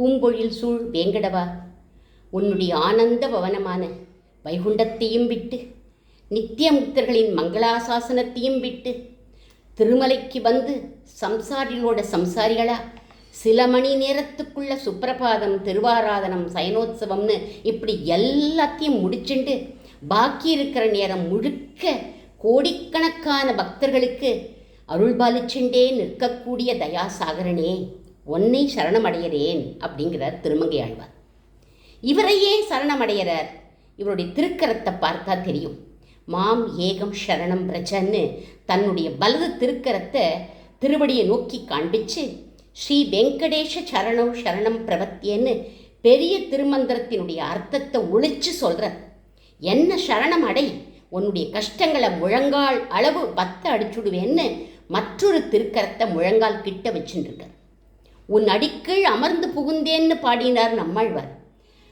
பூம்பொழில் சூழ் வேங்கடவா? உன்னுடைய ஆனந்த பவனமான வைகுண்டத்தையும் விட்டு நித்தியமுக்தர்களின் மங்களாசாசனத்தையும் விட்டு திருமலைக்கு வந்து சம்சாரிகளோட சம்சாரிகளா? சில மணி நேரத்துக்குள்ள சுப்பிரபாதம் திருவாராதனம் சயனோத்சவம்னு இப்படி எல்லாத்தையும் முடிச்சுண்டு பாக்கி இருக்கிற நேரம் முழுக்க கோடிக்கணக்கான பக்தர்களுக்கு அருள்பாலிச்சுண்டே நிற்கக்கூடிய தயாசாகரனே. உன்னை சரணமடைகிறேன் அப்படிங்கிறார் திருமங்கை ஆழ்வார். இவரையே சரணமடைகிறார். இவருடைய திருக்கரத்தை பார்த்தா தெரியும். மாம் ஏகம் சரணம் பிரஜன்னு தன்னுடைய வலது திருக்கரத்தை திருவடியை நோக்கி காண்பிச்சு ஸ்ரீ வெங்கடேஷ சரணம் சரணம் பிரபத்தியன்னு பெரிய திருமந்திரத்தினுடைய அர்த்தத்தை ஒழிச்சு சொல்கிறார் என்ன சரணம் அடை? உன்னுடைய கஷ்டங்களை முழங்கால் அளவு பத்த அடிச்சுடுவேன்னு மற்றொரு திருக்கரத்தை முழங்கால் கிட்ட வச்சுட்டுருக்கார் உன் அடிக்கீழ் அமர்ந்து புகுந்தேன்னு பாடினார் நம்மாழ்வார்.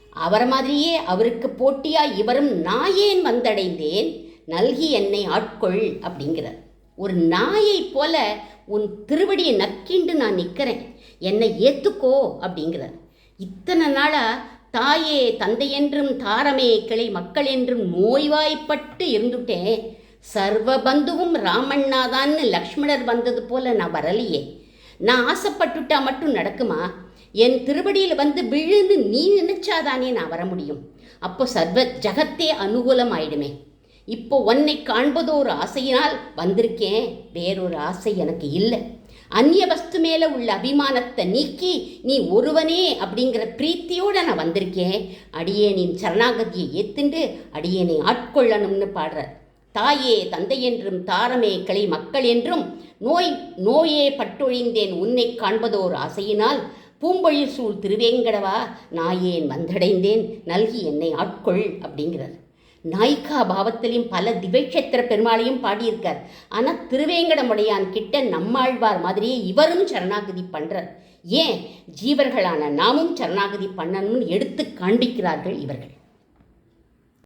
அவர் மாதிரியே அவருக்கு போட்டியா இவரும் நாயேன் வந்தடைந்தேன் நல்கி என்னை ஆட்கொள் அப்படிங்கிறார். ஒரு நாயை போல உன் திருவடியை நக்கிண்டு நான் நிற்கிறேன் என்னை ஏத்துக்கோ அப்படிங்கிறார். இத்தனை நாளா தாயே தந்தையென்றும் தாரமே கிளை மக்கள் என்றும் நோய்வாய்ப்பட்டு இருந்துட்டேன். சர்வ பந்துவும் ராமண்ணாதான்னு லக்ஷ்மணர் வந்தது போல நான் வரலையே. நான் ஆசைப்பட்டுட்டா மட்டும் நடக்குமா? என் திருவடியில் வந்து விழுந்து நீ நினைச்சாதானே நான் வர முடியும். அப்போ சர்வ ஜகத்தே அனுகூலம் ஆயிடுமே இப்போ உன்னை காண்பது ஒரு ஆசையினால் வந்திருக்கேன். வேறொரு ஆசை எனக்கு இல்லை. அந்நிய வஸ்து மேலே உள்ள அபிமானத்தை நீக்கி நீ ஒருவனே அப்படிங்கிற பிரீத்தியோடு நான் வந்திருக்கேன். அடியேனின் சரணாகதியை ஏத்துண்டு அடியேனை ஆட்கொள்ளணும்னு பாடுறார். தாயே தந்தை என்றும் தாரமே கிளை மக்கள் என்றும் நோய் நோயே பட்டொழிந்தேன் உன்னை காண்பதோர் ஆசையினால் பூம்பொழில் சூழ் திருவேங்கடவா நாயேன் வந்தடைந்தேன் நல்கி என்னை ஆட்கொள் அப்படிங்கிறார். நாய்க்கா பாவத்திலையும் பல திவைக்ஷேத்திர பெருமாளையும் பாடியிருக்கார். ஆனால் திருவேங்கடமுடையான் கிட்ட நம்மாழ்வார் மாதிரியே இவரும் சரணாகதி பண்ணுறார் ஏன்? ஜீவர்களான நாமும் சரணாகதி பண்ணணும்னு எடுத்து காண்பிக்கிறார்கள் இவர்கள்.